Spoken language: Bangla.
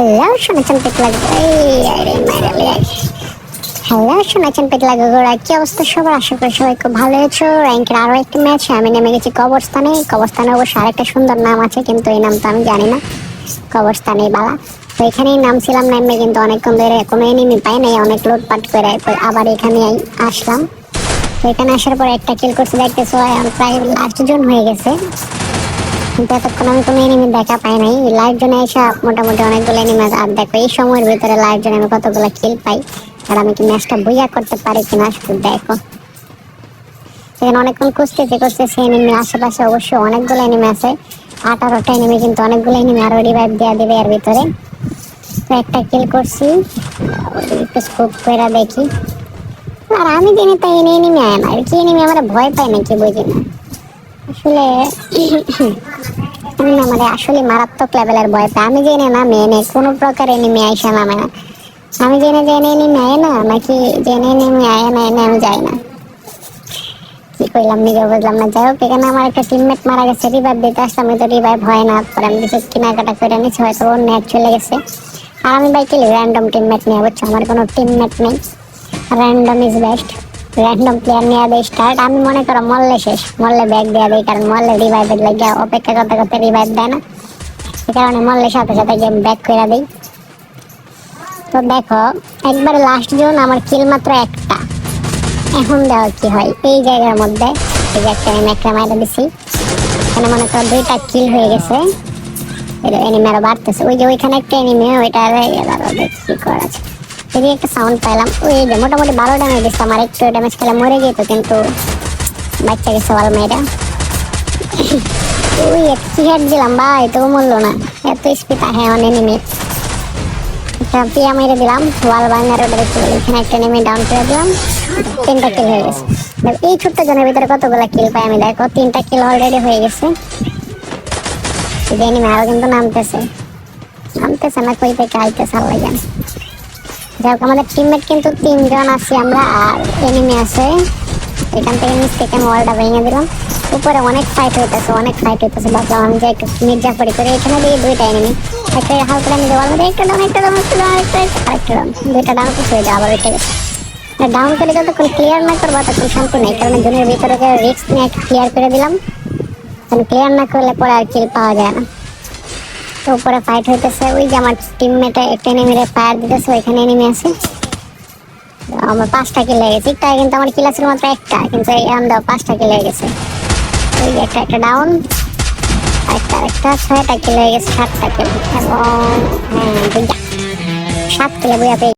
হ্যালো শোনাচ্ছেন পেট লাগবে হ্যালো শোনাচ্ছেন পেট লাগবে কি অবস্থা সবার? আশা করি সবাই খুব ভালো আছো। র্যাঙ্কের আরও একটি ম্যাচ আমি নেমে গেছি কবরস্থানে। কবরস্থানে অবশ্য আরেকটা সুন্দর নাম আছে, কিন্তু এই নাম তো আমি জানি না। কবরস্থানে বালা। তো এখানেই নামছিলাম, নামে কিন্তু অনেকক্ষণ ধরে কোনো এনিমি পাই নাই, অনেক লুটপাট করে আবার এখানে আসলাম। তো এখানে আসার পর একটা কিল করতে দেখতেছো প্রায় লাস্ট জন হয়ে গেছে। কিন্তু আমি কোনো এনিমি দেখা পাই নাই। লাইভ জোনে এসে মোটামুটি অনেকগুলো এনিমি আছে আর দেখো, এই সময়ের ভিতরে লাইভ জোনে আমি কতগুলো কিল পাই, আর আমি কি ম্যাচটা বইয়া করতে পারি কিনা শুধু দেখো। এখানে অনেকক্ষণ খুঁজতেছি খুঁজতেছি এনিমি আশেপাশে অবশ্যই অনেকগুলো এনিমি আছে। আঠারোটা এনিমি কিন্তু অনেকগুলো এনিমি আরও রিভাইভ দেওয়া দিবে এর ভিতরে। তো একটা কিল করছি, একটু স্কোপ করে দেখি। আর আমি জানি তো এনে এনিমি আয় না কি এনিমি আমরা ভয় পাই না কি বুঝি না। আসলে আমি না মানে আসলে মারাত্মক লেভেলের ভয় পাই আমি জেনে না মেনে কোনো প্রকার এনিমি আইসা নামে না। আমি জেনে জেনে এনিমি আয় না, নাকি জেনে এনিমি আয় না এনে আমি যাই না। কি কইলাম নিজে বুঝলাম না। যাই হোক, এখানে আমার একটা টিমমেট মারা গেছে রিভাইভ দিতে আসলাম তো রিভাইভ হয় না, পরে আমি কিছু কেনাকাটা করে নিচ্ছি হয়তো ওর নেট চলে গেছে। আর আমি বাইকে র্যান্ডম টিমমেট নিয়ে বুঝছ? আমার কোনো টিমমেট নেই। Random is best random player নিয়ে দেয় স্টার্ট আমি মনে করো মরলে শেষ, মরলে ব্যাগ দেওয়া দেয় কারণ মরলে রিভাইভের লাগে অপেক্ষা করতে করতে রিভাইভ দেয় না। এই কারণে মরলে সাথে সাথে গেম ব্যাক করে দিই। তো দেখো, একবার লাস্ট জোন আমার কিল মাত্র একটা। এখন দেখো কি হয়, এই জায়গার মধ্যে, এই যে একটা আমি একটা মাইরা দিছি। এখানে মনে করো দুইটা কিল হয়ে গেছে। এনিমি আরও বাড়তেছে। ওই যে ওইখানে একটা এনিমি ওইটা কি করা আছে এই একটা সাউন্ড পেলাম ওই যে মোটামুটি বারো ড্যামেজ দিচ্ছে আমার একটু ড্যামেজ খেলে মরে যেত, কিন্তু বাচ্চা গেছে ওয়াল মেয়েরা ওই এক কি হেড দিলাম ভাই তো মরলো না। এত স্পিড হ্যাঁ অন এনিমি একটা পিয়া মেরে দিলাম ওয়াল বাঙ্গার ওটা দেখতে এখানে একটা নেমে ডাউন করে দিলাম, তিনটা কিল হয়ে গেছে। এই ছোট্ট জনের ভিতরে কতগুলো কিল পাই আমি দেখো, তিনটা কিল অলরেডি হয়ে গেছে। এনিমি আরও কিন্তু নামতেছে নামতেছে না, কই থেকে আইতেছে, আল্লাহ জানে। যাই হোক, আমাদের টিমমেট কিন্তু তিনজন আছি আমরা, আর এনিমি আছে। এখান থেকে নিচ থেকে ওয়ালটা ভেঙে দিলাম। উপরে অনেক ফাইট হইতেছে, অনেক ফাইট হইতেছে। ভাবলাম যে একটু মির্জাফরি করে, এখানে দিয়ে দুইটা এনিমি একটা হালকা আমি দেওয়ার মধ্যে একটা ডাউন একটা ডাউন একটা ডাউন একটা আরেকটা ডাউন দুইটা ডাউন কিছু হয়ে যায় আবার গেছে। ডাউন করে যতক্ষণ ক্লিয়ার না করব, ততক্ষণ শান্তি নেই, কারণ জনের ভিতরে রিস্ক নিয়ে ক্লিয়ার করে দিলাম। কারণ ক্লিয়ার না করলে পরে আর কিল পাওয়া যায় না। তো উপরে ফাইট হইতেছে, ওই যে আমার টিমমেটে একটা এনিমিরে ফায়ার দিতেছে, ওইখানে এনিমি আছে। আমার পাঁচটা কিল লেগে গেছে। তাই কিন্তু আমার কিল আছে মাত্র একটা, কিন্তু এই দাও পাঁচটা কিল লেগে গেছে। ওই একটা একটা ডাউন একটা একটা ছয়টা কিল লেগেছে গেছে, সাতটা কিল এবং হ্যাঁ সাত কিলো বইয়া পেয়ে